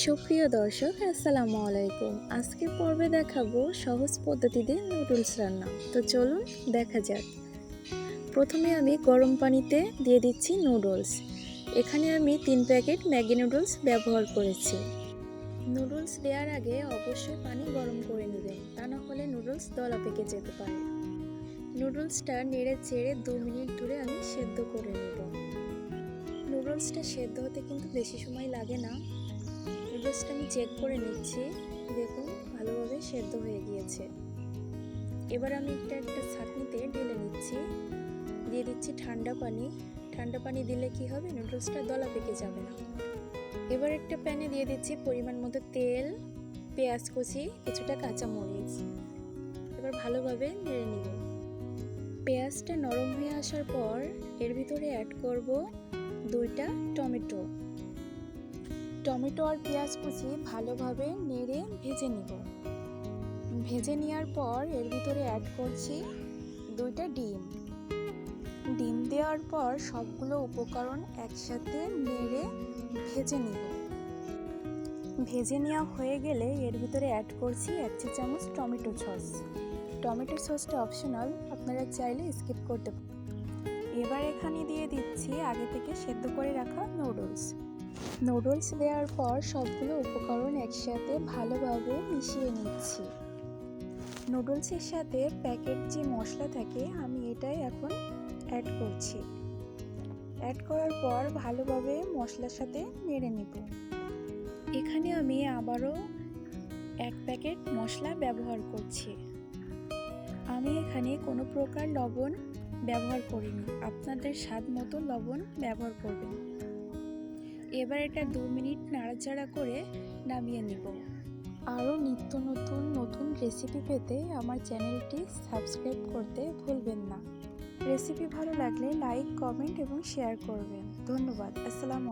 সুপ্রিয় দর্শক, আসসালামু আলাইকুম। আজকের পর্বে দেখাবো সহজ পদ্ধতিতে নুডলস রান্না। তো চলুন দেখা যাক। প্রথমে আমি গরম পানিতে দিয়ে দিচ্ছি নুডলস। এখানে আমি তিন প্যাকেট ম্যাগি নুডলস ব্যবহার করেছি। নুডলস দেওয়ার আগে অবশ্যই পানি গরম করে নেবেন, তা না হলে নুডলস দলা পেকে যেতে পারে। নুডলসটা নেড়ে চেড়ে দু মিনিট ধরে আমি সেদ্ধ করে নেব। নুডলসটা সেদ্ধ হতে কিন্তু বেশি সময় লাগে না। নুডলসটা আমি চেক করে নিচ্ছি। দেখুন, ভালোভাবে সেদ্ধ হয়ে গিয়েছে। এবার আমি একটা একটা ছাঁকনিতে ঢেলে নিচ্ছি। দিয়ে দিচ্ছি ঠান্ডা পানি। ঠান্ডা পানি দিলে কি হবে? নুডলসটা দলা পেকে যাবে না। এবার একটা প্যানে দিয়ে দিচ্ছি পরিমাণ মতো তেল, পেঁয়াজ কুচি, কিছুটা কাঁচামরিচ। এবার ভালোভাবে নেড়ে নিব। পেঁয়াজটা নরম হয়ে আসার পর এর ভিতরে অ্যাড করব দুইটা টমেটো। টমেটো আর পেঁয়াজ কুচি ভালোভাবে নেড়ে ভেজে নিব। ভেজে নেওয়ার পর এর ভিতরে অ্যাড করছি দুইটা ডিম। ডিম দেওয়ার পর সবগুলো উপকরণ একসাথে নেড়ে ভেজে নিব। ভেজে নেওয়া হয়ে গেলে এর ভিতরে অ্যাড করছি এক চা চামচ টমেটো সস। টমেটো সসটা অপশনাল আপনারা চাইলে স্কিপ করতে পারেন। এবার এখানে দিয়ে দিচ্ছি আগে থেকে সেদ্ধ করে রাখা নুডলস নুডলস দেওয়ার পর সবগুলো উপকরণ একসাথে ভালোভাবে মিশিয়ে নিচ্ছি। নুডলসের সাথে প্যাকেট যে মশলা থাকে, আমি এটাই এখন অ্যাড করছি। অ্যাড করার পর ভালোভাবে মশলার সাথে নেড়ে নেব। এখানে আমি আবারও এক প্যাকেট মশলা ব্যবহার করছি। আমি এখানে কোনো প্রকার লবণ ব্যবহার করিনি। আপনাদের স্বাদ মতো লবণ ব্যবহার করবেন। এবার এটা দু মিনিট নাড়াচাড়া করে নামিয়ে নেব। আরও নিত্য নতুন নতুন রেসিপি পেতে আমার চ্যানেলটি সাবস্ক্রাইব করতে ভুলবেন না। রেসিপি ভালো লাগলে লাইক কমেন্ট এবং শেয়ার করবেন। ধন্যবাদ। আসসালামু